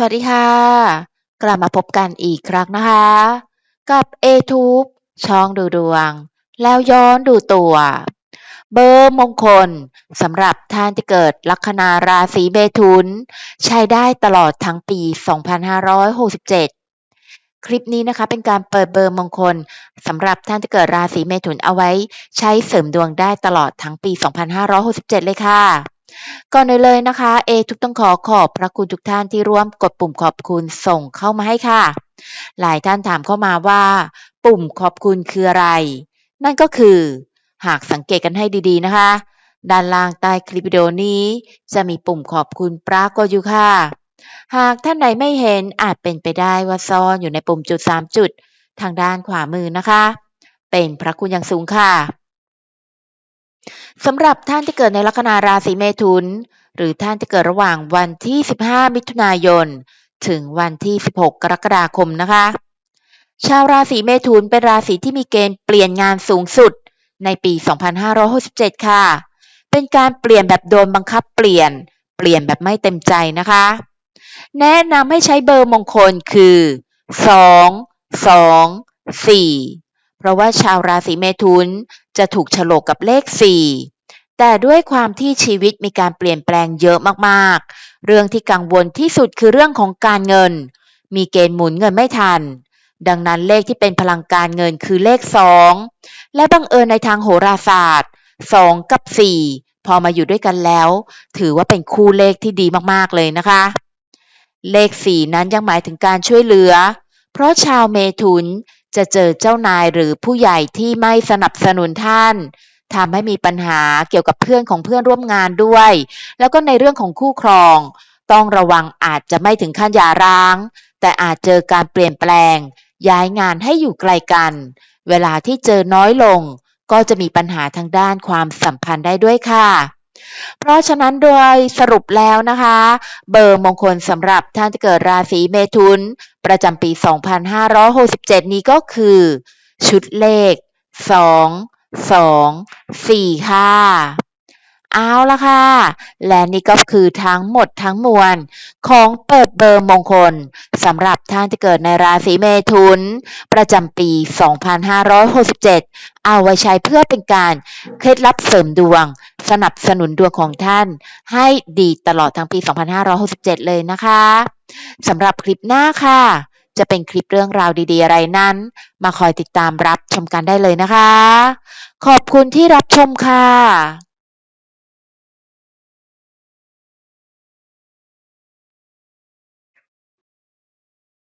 สวัสดีค่ะ กลับมาพบกันอีกครั้งนะคะ กับ a t u b e ช่องดูดวง แล้วย้อนดูตัว เบอร์มงคลสำหรับท่านที่เกิดลัคนาราศีเมถุน ใช้ได้ตลอดทั้งปี 2567 คลิปนี้นะคะเป็นการเปิดเบอร์มงคลสำหรับท่านที่เกิดราศีเมถุนเอาไว้ ใช้เสริมดวงได้ตลอดทั้งปี 2567 เลยค่ะ ก่อนอื่นเลยนะคะ เอทุกต้องขอขอบพระคุณทุกท่านที่ร่วมกดปุ่มขอบคุณส่งเข้ามาให้ค่ะ หลายท่านถามเข้ามาว่า ปุ่มขอบคุณคืออะไร นั่นก็คือ หากสังเกตกันให้ดีๆนะคะ ด้านล่างใต้คลิปวิดีโอนี้ จะมีปุ่มขอบคุณปรากฏอยู่ค่ะ หากท่านใดไม่เห็นอาจเป็นไปได้ว่าซ่อนอยู่ในปุ่มจุด 3 จุด ทางด้านขวามือนะคะ เป็นพระคุณอย่างสูงค่ะ สำหรับท่านที่เกิดในลัคนาราศีเมถุน หรือท่านที่เกิดระหว่างวันที่ 15 มิถุนายน ถึงวันที่ 16 กรกฎาคมนะคะ ชาวราศีเมถุนเป็นราศีที่มีเกณฑ์เปลี่ยนงานสูงสุดในปี 2567 ค่ะ เป็นการเปลี่ยนแบบโดนบังคับเปลี่ยน เปลี่ยนแบบไม่เต็มใจนะคะ แนะนำให้ใช้เบอร์มงคลคือ 2 2 4 เพราะว่าชาวราศีเมถุนจะถูกฉลกกับเลข 4 แต่ด้วยความที่ชีวิตมีการเปลี่ยนแปลงเยอะมากๆ เรื่องที่กังวลที่สุดคือเรื่องของการเงิน มีเกณฑ์หมุนเงินไม่ทัน ดังนั้นเลขที่เป็นพลังการเงินคือเลข 2 และบังเอิญในทางโหราศาสตร์ 2 กับ 4 พอมาอยู่ด้วยกันแล้ว ถือว่าเป็นคู่เลขที่ดีมากๆเลยนะคะ เลข 4 นั้นยังหมายถึงการช่วยเหลือ เพราะชาวเมถุน จะเจอเจ้านายหรือผู้ใหญ่ที่ไม่สนับสนุนท่านทำให้มีปัญหาเกี่ยวกับเพื่อนของเพื่อนร่วมงานด้วย แล้วก็ในเรื่องของคู่ครอง ต้องระวังอาจจะไม่ถึงขั้นหย่าร้าง แต่อาจเจอการเปลี่ยนแปลง ย้ายงานให้อยู่ไกลกัน เวลาที่เจอน้อยลง ก็จะมีปัญหาทางด้านความสัมพันธ์ได้ด้วยค่ะ เพราะฉะนั้นโดยสรุปแล้วนะคะ เบอร์มงคลสำหรับท่านที่เกิดราศีเมถุน ประจำปี 2567 นี้ก็คือ ชุดเลข 2 2 4 ค่ะเอาละค่ะ และนี่ก็คือทั้งหมดทั้งมวล ของเปิดเบอร์มงคลสำหรับท่านที่เกิดในราศีเมถุน ประจำปี 2567 เอาไว้ใช้เพื่อเป็นการเคล็ดลับเสริมดวง สนับสนุนดวงของท่าน ให้ดีตลอดทั้งปี 2567 เลยนะคะสำหรับคลิปหน้าค่ะ จะเป็นคลิปเรื่องราวดีๆ อะไรนั้น มาคอยติดตามรับชมกันได้เลยนะคะ ขอบคุณที่รับชมค่ะ